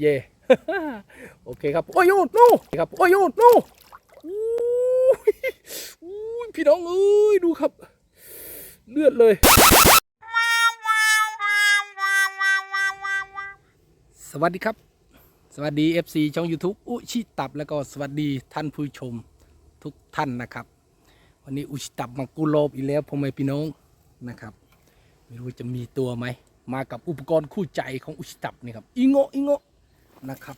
เย่โอเคครับ โอ้ยโอ้โน่ครับ โอ้ยโอ้โน่อู้ยอู้ยพี่น้องเอ้ยดูครับ เลือดเลย สวัสดีครับ สวัสดี FC ช่อง YouTube อุชิตับแล้วก็สวัสดีท่านผู้ชมทุกท่านนะครับ วันนี้อุชิตับมากูโลบอีกแล้วพ่อแม่พี่น้องนะครับ ไม่รู้จะมีตัวไหม มากับอุปกรณ์คู่ใจของอุชิตับนี่ครับ อิงโงอิงโง นะครับ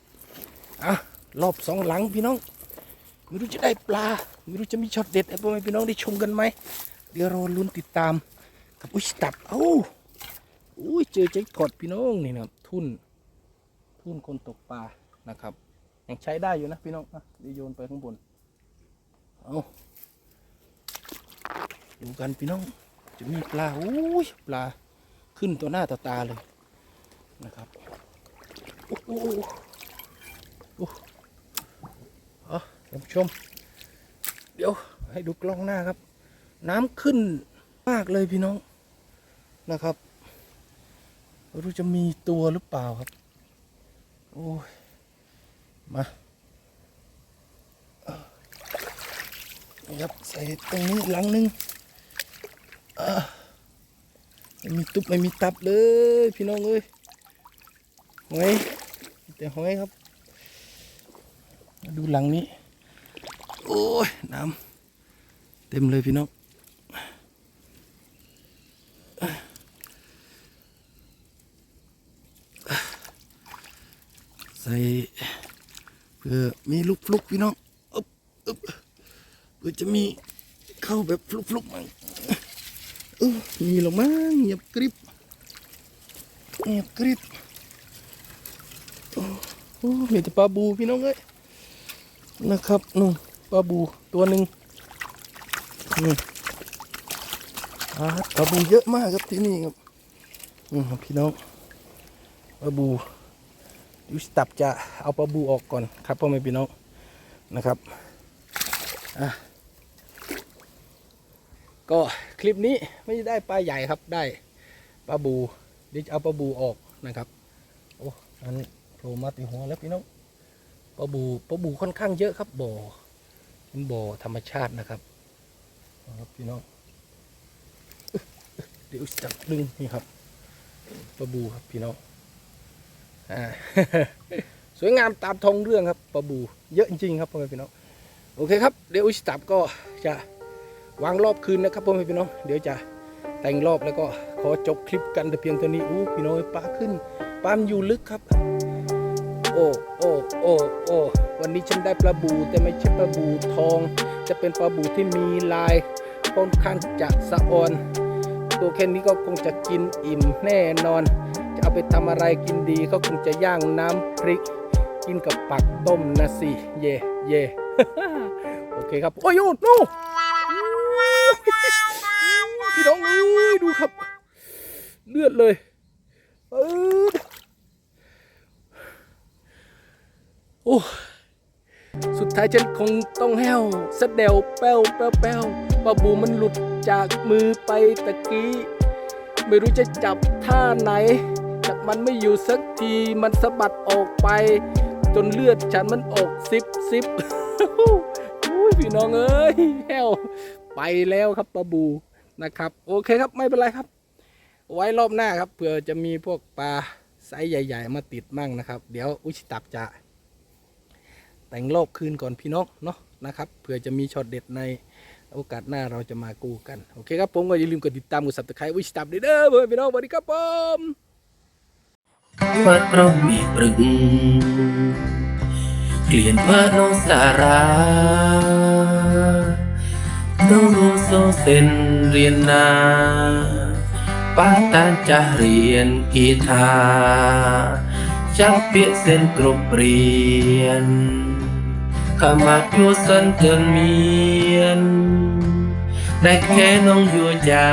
อะรอบสองหลังพี่น้อง ไม่รู้จะได้ปลา ไม่รู้จะมีช็อตเด็ดให้พ่อแม่พี่น้องได้ชมกันไหมเดี๋ยวรอลุ้นติดตามกับอุชิตับเอ้าอุ้ยเจอแจ็คพอตพี่น้องนี่นะครับทุ่นทุ่นคนตกปลานะครับยังใช้ได้อยู่นะพี่น้องอะเดี๋ยวโยนไปข้างบนเอาดูกันพี่น้อง จะมีปลาอุ้ยปลาขึ้นตัวหน้าต่อตาเลยนะครับ เอาท่านผู้ชม เดี๋ยวให้ดูกล้องหน้าครับ น้ำขึ้นมากเลยพี่น้องนะครับ รู้จะมีตัวหรือเปล่าครับ โอ้ย มานะครับใส่ตรงนี้หลังหนึงอ่าไม่มีตุบไม่มีตับเลย พี่น้องเอ้ยหอยมี แต่หอยครับ ดูหลังนี้ โอ้ยน้ำเต็มเลยพี่น้องใส่เพื่อมีลูกฟลุกพี่น้องอึบอึบเพื่อจะมีเข้าแบบฟลุกฟลุกมั้งเออมีหรอมั้งเงียบกริบเงียบกริบ มีแต่ปลาบูพี่น้องเอ้ยนะครับนู่นปลาบูตัวหนึ่งนี่อ่าปลาบูเยอะมากครับที่นี่ครับอืมพี่น้องปลาบูยูสตับจะเอาปลาบูออกก่อนครับพ่อแม่พี่น้องนะครับอะก็คลิปนี้ไม่ได้ปลาใหญ่ครับได้ปลาบูเดี๋ยวจะเอาปลาบูออกนะครับโอ้อันนี้ ล่มาตีหัวแล้วพี่น้องปลาบูปลาบูค่อนข้างเยอะครับบ่อเป็นบ่อธรรมชาตินะครับครับพี่น้องเดี๋ยวจับดึงนี่ครับปลาบูครับพี่น้องอ่าสวยงามตามทองเรื่องครับปลาบูเยอะจริงครับพ่อแม่พี่น้องโอเคครับเดี๋ยวอุชตับก็จะวางรอบคืนนะครับพ่อแม่พี่น้องเดี๋ยวจะแต่งรอบแล้วก็ขอจบคลิปกันแต่เพียงเท่านี้อู้พี่น้องปลาขึ้นปลามอยู่ลึกครับ โอ้โอ้โอ้โอ้วันนี้ฉันได้ปลาบูแต่ไม่ใช่ปลาบูทอง จะเป็นปลาบูที่มีลายค่อนข้างจะสะออน ตัวแค่นี้ก็คงจะกินอิ่มแน่นอน จะเอาไปทำอะไรกินดีเขาคงจะย่างน้ำพริก กินกับปักต้มนะสิ เย่เย่โอเคครับ โอ้ยโอ้โนพี่น้องเอ้ยดูครับ เลือดเลยเออ โอ้สุดท้ายฉันคงต้องแห้วสะเดวแป้วแป้วแป้วปลาบูมันหลุดจากมือไปตะกี้ ไม่รู้จะจับท่าไหนแต่มันไม่อยู่สักทีมันสะบัดออกไป จนเลือดฉันมันออกซิบซิบอุ้ยพี่น้องเอ้ยแฮวไปแล้วครับปลาบูนะครับ โอเคครับไม่เป็นไรครับ ไว้รอบหน้าครับเผื่อจะมีพวกปลาไซส์ใหญ่ ๆ มาติดมั่งนะครับ เดี๋ยวอุชิตับจะ แต่งรอบคืนก่อนพี่น้องเนาะนะครับเผื่อจะมีช็อตเด็ดในโอกาสหน้าเราจะมากู้กัน โอเคครับผมก็อย่าลืมกดติดตามกด subscribe วิชตับด้วยเด้อเพื่อนพี่น้องสวัสดีครับผมวัดร่มอีกปรึงเกลียนว่าโนสาราโนโนโซเซนเรียนนาป้าตานจะเรียนกีตาร์จังเปียเส้นกรุบเรียน ขมัดยัวสันเกินเมียน ได้แค่น้องยัวยา